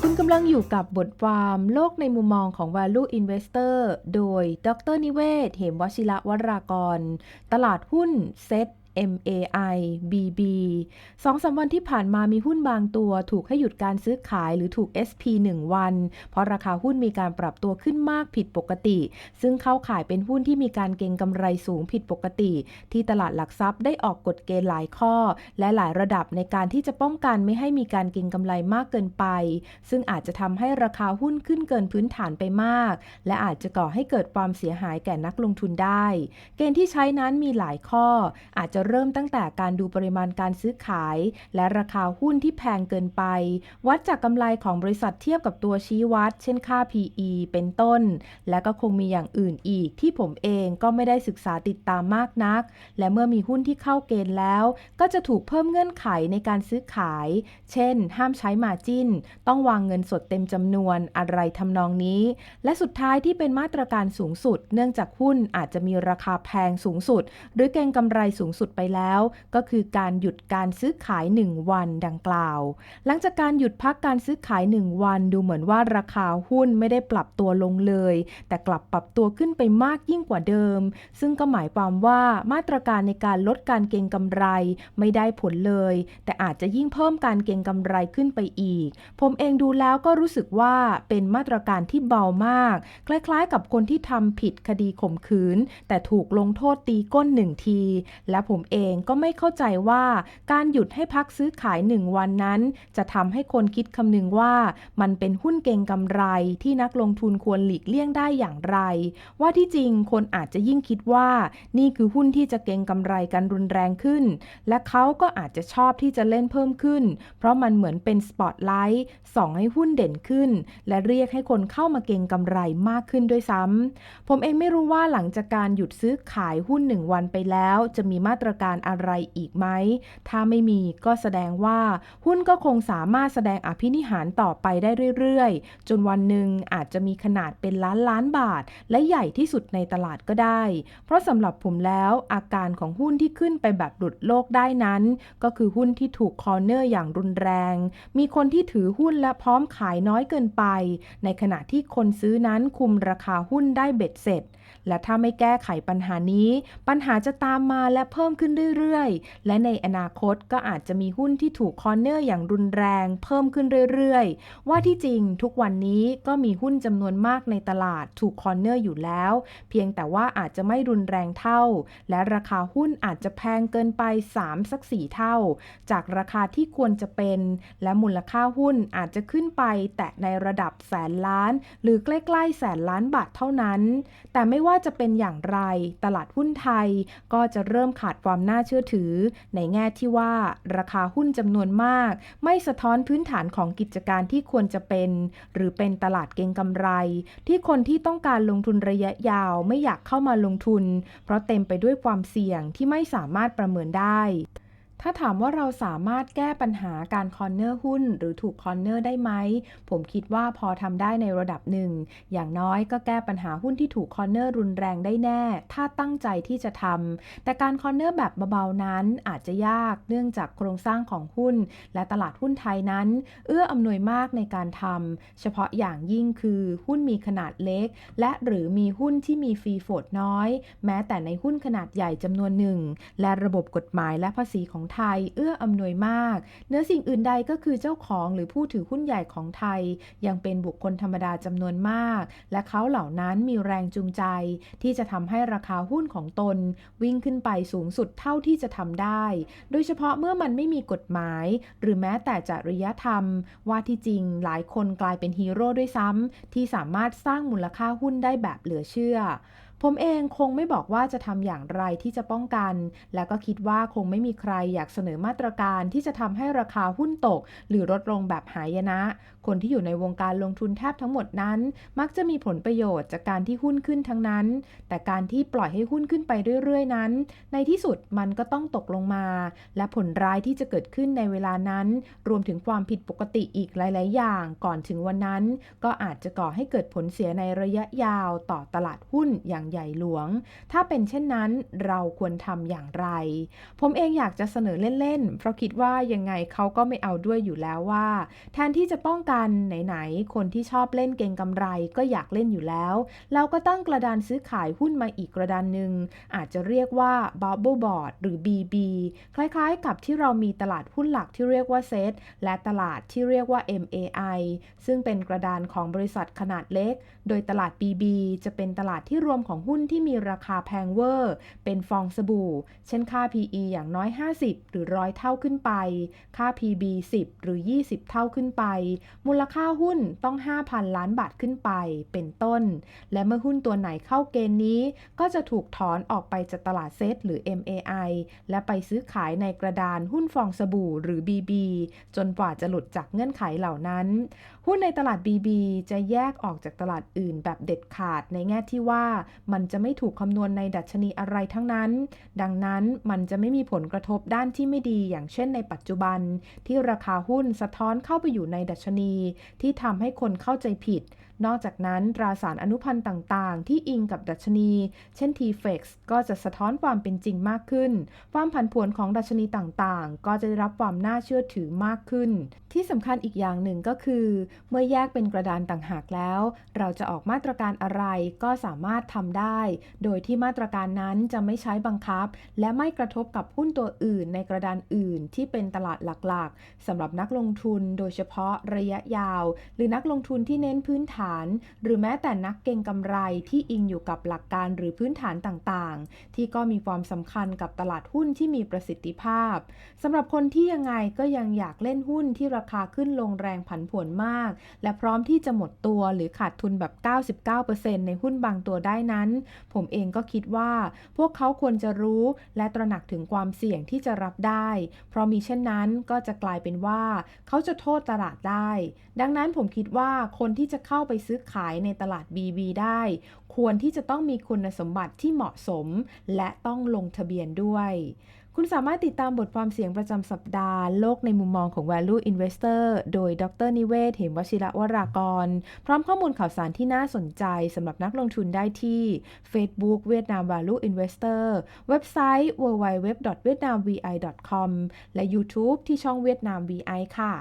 คุณกำลังอยู่กับบทความโลกในมุมมองของ Value Investor โดย ดรนิเวศ เหมวชิระวรากร ตลาดหุ้นเซ็ต MAI BB สองสามวันที่ผ่านมามีหุ้นบางตัวถูกให้หยุดการซื้อขายหรือถูก SP 1 วัน เพราะราคาหุ้นมีการปรับตัวขึ้นมากผิดปกติ ซึ่งเข้าขายเป็นหุ้นที่มีการเก็งกำไรสูงผิดปกติ ที่ตลาดหลักทรัพย์ได้ออกกฎเกณฑ์หลายข้อ และหลายระดับในการที่จะป้องกันไม่ให้มีการเก็งกำไรมากเกินไป ซึ่งอาจจะทำให้ราคาหุ้นขึ้นเกินพื้นฐานไปมาก และอาจจะก่อให้เกิดความเสียหายแก่นักลงทุนได้ เกณฑ์ที่ใช้นั้นมีหลายข้อ อาจจะเริ่มตั้งแต่การดูปริมาณการซื้อขาย และราคาหุ้นที่แพงเกินไป วัดจากกำไรของบริษัทเทียบกับตัวชี้วัด เช่นค่า PE เป็นต้น และก็คงมีอย่างอื่นอีกที่ผมเองก็ไม่ได้ศึกษาติดตามมากนัก และเมื่อมีหุ้นที่เข้าเกณฑ์แล้ว ก็จะถูกเพิ่มเงื่อนไขในการซื้อขาย เช่น ห้ามใช้มาจิ้น ต้องวางเงินสดเต็มจำนวนอะไรทำนองนี้ และสุดท้ายที่เป็นมาตรการสูงสุด เนื่องจากหุ้นอาจจะมีราคาแพงสูงสุด หรือเก็งกำไรสูงสุดไปแล้ว ก็คือการหยุดการซื้อขาย 1 วันดังกล่าว หลังจากการหยุดพักการซื้อขาย 1 วันดูเหมือนว่าราคาหุ้นไม่ได้ปรับตัวลงเลย แต่กลับปรับตัวขึ้นไปมากยิ่งกว่าเดิม ซึ่งก็หมายความว่ามาตรการในการลดการเก็งกำไรไม่ได้ผลเลย แต่อาจจะยิ่งเพิ่มการเก็งกำไรขึ้นไปอีก ผมเองดูแล้วก็รู้สึกว่าเป็นมาตรการที่เบามาก คล้ายๆ กับคนที่ทำผิดคดีข่มขืน แต่ถูกลงโทษตีก้นหนึ่งที และผมเองก็ไม่เข้าใจว่าการหยุดให้พักซื้อขายหนึ่งวันนั้น จะทำให้คนคิดคำนึงว่ามันเป็นหุ้นเก่งกำไรที่นักลงทุนควรหลีกเลี่ยงได้อย่างไร ว่าที่จริงคนอาจจะยิ่งคิดว่า นี่คือหุ้นที่จะเก่งกำไรกันรุนแรงขึ้น และเขาก็อาจจะชอบที่จะเล่นเพิ่มขึ้น เพราะมันเหมือนเป็นสปอตไลท์ส่องให้หุ้นเด่นขึ้น และเรียกให้คนเข้ามาเก่งกำไรมากขึ้นด้วยซ้ำผมเองไม่รู้ว่าหลังจากการหยุดซื้อขายหุ้นหนึ่งวันไปแล้ว จะมีมาตรการอะไรอีกไหม ถ้าไม่มีก็แสดงว่า หุ้นก็คงสามารถแสดงอภินิหารต่อไปได้เรื่อยๆ จนวันหนึ่งอาจจะมีขนาดเป็นล้านล้านบาท และใหญ่ที่สุดในตลาดก็ได้ เพราะสำหรับผมแล้วอาการของหุ้นที่ขึ้นไปแบบหลุดโลกได้นั้น ก็คือหุ้นที่ถูกคอร์เนอร์อย่างรุนแรง มีคนที่ถือหุ้นและพร้อมขายน้อยเกินไป ในขณะที่คนซื้อนั้นคุมราคาหุ้นได้เบ็ดเสร็จ และถ้าไม่แก้ไขปัญหานี้ ปัญหาจะตามมาและเพิ่มขึ้นเรื่อยๆ และในอนาคตก็อาจจะมีหุ้นที่ถูกคอร์เนอร์อย่างรุนแรงเพิ่มขึ้นเรื่อยๆ ว่าที่จริงทุกวันนี้ก็มีหุ้นจำนวนมากในตลาดถูกคอร์เนอร์อยู่แล้ว เพียงแต่ว่าอาจจะไม่รุนแรงเท่า และราคาหุ้นอาจจะแพงเกินไป 3 สัก 4 เท่า จากราคาที่ควรจะเป็น และมูลค่าหุ้นอาจจะขึ้นไปแตะในระดับแสนล้าน หรือใกล้ๆแสนล้านบาทเท่านั้น แต่ไม่ว่าจะเป็นอย่างไรตลาดหุ้นไทยก็จะเริ่มขาดความน่าเชื่อถือ ในแง่ที่ว่าราคาหุ้นจำนวนมาก ไม่สะท้อนพื้นฐานของกิจการที่ควรจะเป็น หรือเป็นตลาดเก็งกำไร ที่คนที่ต้องการลงทุนระยะยาวไม่อยากเข้ามาลงทุน เพราะเต็มไปด้วยความเสี่ยงที่ไม่สามารถประเมินได้ ถ้าถามว่าเราสามารถแก้ปัญหาการคอนเนอร์หุ้น หรือถูกคอนเนอร์ได้ไหม ผมคิดว่าพอทำได้ในระดับหนึ่ง อย่างน้อยก็แก้ปัญหาหุ้นที่ถูกคอนเนอร์รุนแรงได้แน่ ถ้าตั้งใจที่จะทำ แต่การคอนเนอร์แบบเบาๆนั้นอาจจะยากเนื่องจากโครงสร้างของหุ้น และตลาดหุ้นไทยนั้น เอื้ออำนวยมากในการทำเฉพาะอย่างยิ่งคือหุ้นมีขนาดเล็ก และหรือมีหุ้นที่มีฟรีโฟดน้อย แม้แต่ในหุ้นขนาดใหญ่จำนวนหนึ่งและระบบกฎหมายและภาษีของไทย เอื้ออำนวยมาก เนื้อสิ่งอื่นใดก็คือเจ้าของหรือผู้ถือหุ้นใหญ่ของไทย ยังเป็นบุคคลธรรมดาจำนวนมาก และเขาเหล่านั้นมีแรงจูงใจ ที่จะทำให้ราคาหุ้นของตน วิ่งขึ้นไปสูงสุดเท่าที่จะทำได้ โดยเฉพาะเมื่อมันไม่มีกฎหมาย หรือแม้แต่จริยธรรม ว่าที่จริงหลายคนกลายเป็นฮีโร่ด้วยซ้ำที่สามารถสร้างมูลค่าหุ้นได้แบบเหลือเชื่อ ผมเองคงไม่บอกว่าจะทำอย่างไรที่จะป้องกัน และก็คิดว่าคงไม่มีใครอยากเสนอมาตรการที่จะทำให้ราคาหุ้นตก หรือลดลงแบบหายนะ คนที่อยู่ในวงการลงทุนแทบทั้งหมดนั้น มักจะมีผลประโยชน์จากการที่หุ้นขึ้นทั้งนั้น แต่การที่ปล่อยให้หุ้นขึ้นไปเรื่อยๆ นั้น ในที่สุดมันก็ต้องตกลงมา และผลร้ายที่จะเกิดขึ้นในเวลานั้น รวมถึงความผิดปกติอีกหลาย ๆ อย่าง ก่อนถึงวันนั้น ก็อาจจะก่อให้เกิดผลเสียในระยะยาวต่อตลาดหุ้นอย่างใหญ่หลวง ถ้าเป็นเช่นนั้นเราควรทำอย่างไร ผมเองอยากจะเสนอเล่นๆ เพราะคิดว่ายังไงเขาก็ไม่เอาด้วยอยู่แล้วว่า แทนที่จะป้องกันไหนๆ คนที่ชอบเล่นเก่งกำไรก็อยากเล่นอยู่แล้ว เราก็ตั้งกระดานซื้อขายหุ้นมาอีกกระดานหนึ่งอาจจะเรียกว่า Bubble Board หรือ BB คล้ายๆ กับที่เรามีตลาดหุ้นหลักที่เรียกว่าเซตและตลาดที่เรียกว่า MAI ซึ่งเป็นกระดานของบริษัทขนาดเล็ก โดยตลาด BB จะเป็นตลาดที่รวมของหุ้นที่มีราคาแพงเวอร์ เป็นฟองสบู่ เช่นค่า PE อย่างน้อย 50 หรือ100เท่าขึ้นไป ค่า PB 10 หรือ 20 เท่าขึ้นไป มูลค่าหุ้นต้อง 5,000 ล้านบาทขึ้นไป เป็นต้น และเมื่อหุ้นตัวไหนเข้าเกณฑ์นี้ ก็จะถูกถอนออกไปจากตลาดเซตหรือ MAI และไปซื้อขายในกระดานหุ้นฟองสบู่หรือ BB จนกว่าจะหลุดจากเงื่อนไขเหล่านั้น หุ้นในตลาด BB จะแยกออกจากตลาดอื่นแบบเด็ดขาดในแง่ที่ว่ามันจะไม่ถูกคำนวณในดัชนีอะไรทั้งนั้น ดังนั้นมันจะไม่มีผลกระทบด้านที่ไม่ดีอย่างเช่นในปัจจุบัน ที่ราคาหุ้นสะท้อนเข้าไปอยู่ในดัชนี ที่ทำให้คนเข้าใจผิด นอกจากนั้นตราสารอนุพันธ์ต่างๆ ที่อิงกับดัชนี เช่น TFX ก็จะสะท้อนความเป็นจริงมากขึ้น ความผันผวนของดัชนีต่างๆ ก็จะได้รับความน่าเชื่อถือมากขึ้น ที่สำคัญอีกอย่างหนึ่งก็คือ เมื่อแยกเป็นกระดานต่างหากแล้ว เราจะออกมาตรการอะไรก็สามารถทำได้ โดยที่มาตรการนั้นจะไม่ใช้บังคับ และไม่กระทบกับหุ้นตัวอื่นในกระดานอื่นที่เป็นตลาดหลักๆสำหรับนักลงทุน โดยเฉพาะระยะยาว หรือนักลงทุนที่เน้นพื้นฐานหรือแม้แต่นักเก็งกำไรที่อิงอยู่กับหลักการหรือพื้นฐานต่างๆ ที่ก็มีความสำคัญกับตลาดหุ้นที่มีประสิทธิภาพสำหรับคนที่ยังไงก็ยังอยากเล่นหุ้นที่ราคาขึ้นลงแรงผันผวนมาก และพร้อมที่จะหมดตัวหรือขาดทุนแบบ 99%ในหุ้นบางตัวได้นั้น ผมเองก็คิดว่าพวกเขาควรจะรู้และตระหนักถึงความเสี่ยงที่จะรับได้ เพราะมีเช่นนั้นก็จะกลายเป็นว่า เขาจะโทษตลาดได้ ดังนั้นผมคิดว่าคนที่จะเข้าไปซื้อขายในตลาด BB ได้ ควรที่จะต้องมีคุณสมบัติที่เหมาะสม และต้องลงทะเบียนด้วย คุณสามารถติดตามบทความเสียงประจำสัปดาห์ โลกในมุมมองของ Value Investor โดยดรนิเวศเหมวชิระวรากร พร้อมข้อมูลข่าวสารที่น่าสนใจสำหรับนักลงทุนได้ที่ Facebook เวียดนาม Value Investor เว็บไซต์ www.vietnamvi.com และ YouTube ที่ช่องเวียดนาม VI ค่ะ